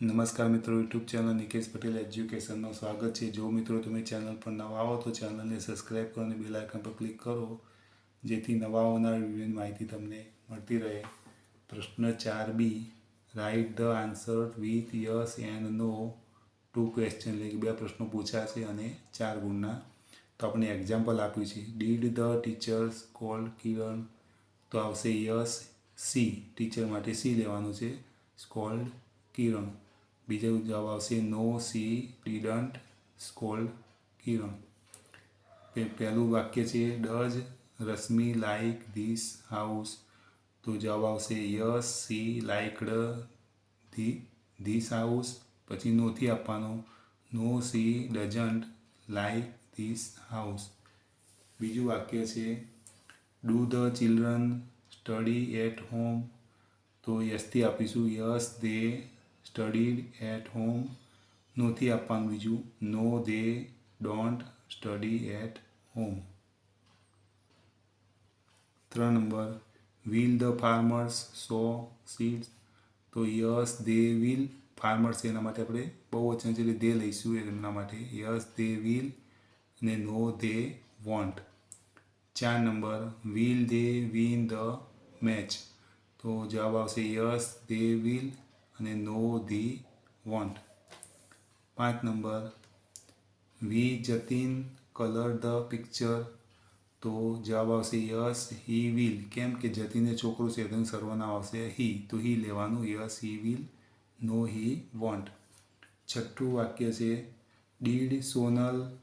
નમસ્કાર મિત્રો YouTube channel Nikesh Patel એજ્યુકેશનમાં સ્વાગત છે. જો મિત્રો તમે ચેનલ પર નવા આવો તો ચેનલને સબસ્ક્રાઈબ કરો અને બેલ પર ક્લિક કરો, જેથી નવા આવનાર વિવિધ માહિતી તમને મળતી રહે. પ્રશ્ન ચાર B write the answer with yes and no to question એટલે બે પ્રશ્નો પૂછ્યા છે અને ચાર ગુણના. તો આપણે એક્ઝામ્પલ આપ્યું છે. Did the teachers call Kiran તો આવશે યસ સી ટીચર માટે સી લેવાનું છે. સ્કોલ્ડ કિરણ. બીજો જવાબ આવશે no she didn't scold Kiran. પહેલું વાક્ય છે does Rashmi like this house તો જવાબ આવશે yes she like the this house પછી નોથી આપવાનો no she doesn't like this house બીજું વાક્ય છે do the children study at home તો યસથી આપીશું yes they studied at home નોથી આપવાનું બીજું. No they don't study at home. ત્રણ number. Will the farmers sow seeds તો યસ દે વિલ ફાર્મર્સ એના માટે આપણે બહુ વચન છે એટલે દે લઈશું એમના માટે. યસ દે વિલ અને નો દે વોન્ટ ચાર number. Will they win the match તો જવાબ આવશે યસ દે વિલ અને નો ધી વોન્ટ. પાંચ number, we Jatin colour the picture. તો જવાબ આવશે યસ, હી વિલ. કેમ કે જતીને છોકરો છે તેનું સર્વનામ આવશે હી. તો હી લેવાનું, yes, he will, no, he won't. છઠ્ઠું વાક્ય છે, ડીડ સોનલ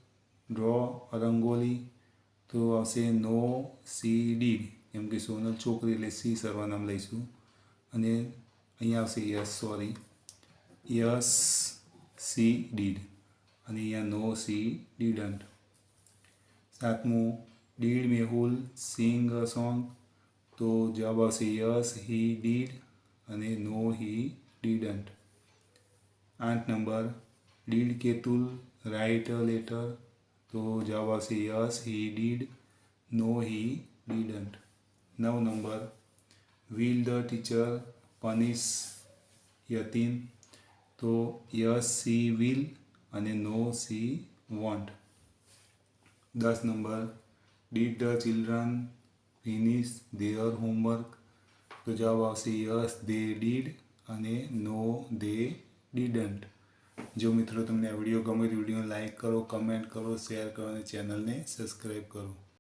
ડ્રો રંગોલી તો આવશે નો, સી, ડીડ. કેમ કે સોનલ છોકરી એટલે સી સર્વનામ લઈશું. અને અહીંયા આવશે yes, sorry. Yes, she, did. અને અહીંયા નો, સી ડીડન્ટ સાતમું, did Mehul, sing a song. તો જવાબ આવશે યસ, હી, ડીડ. અને નો, હી ડીડન્ટ આઠ number, did Ketul write a letter. તો જવાબ આવશે yes, he, did. No, he didn't નવ number, will the teacher punish Yatin તો યસ સી વિલ અને નો સી વોન્ટ દસ number did the children finish their homework તો જવાબ આવશે યસ દે ડીડ અને નો દે ડીડન્ટ જો મિત્રો તમને આ વીડિયો ગમે તો વીડિયો લાઇક કરો કમેન્ટ કરો શેર કરો અને ચેનલને સબસ્ક્રાઈબ કરો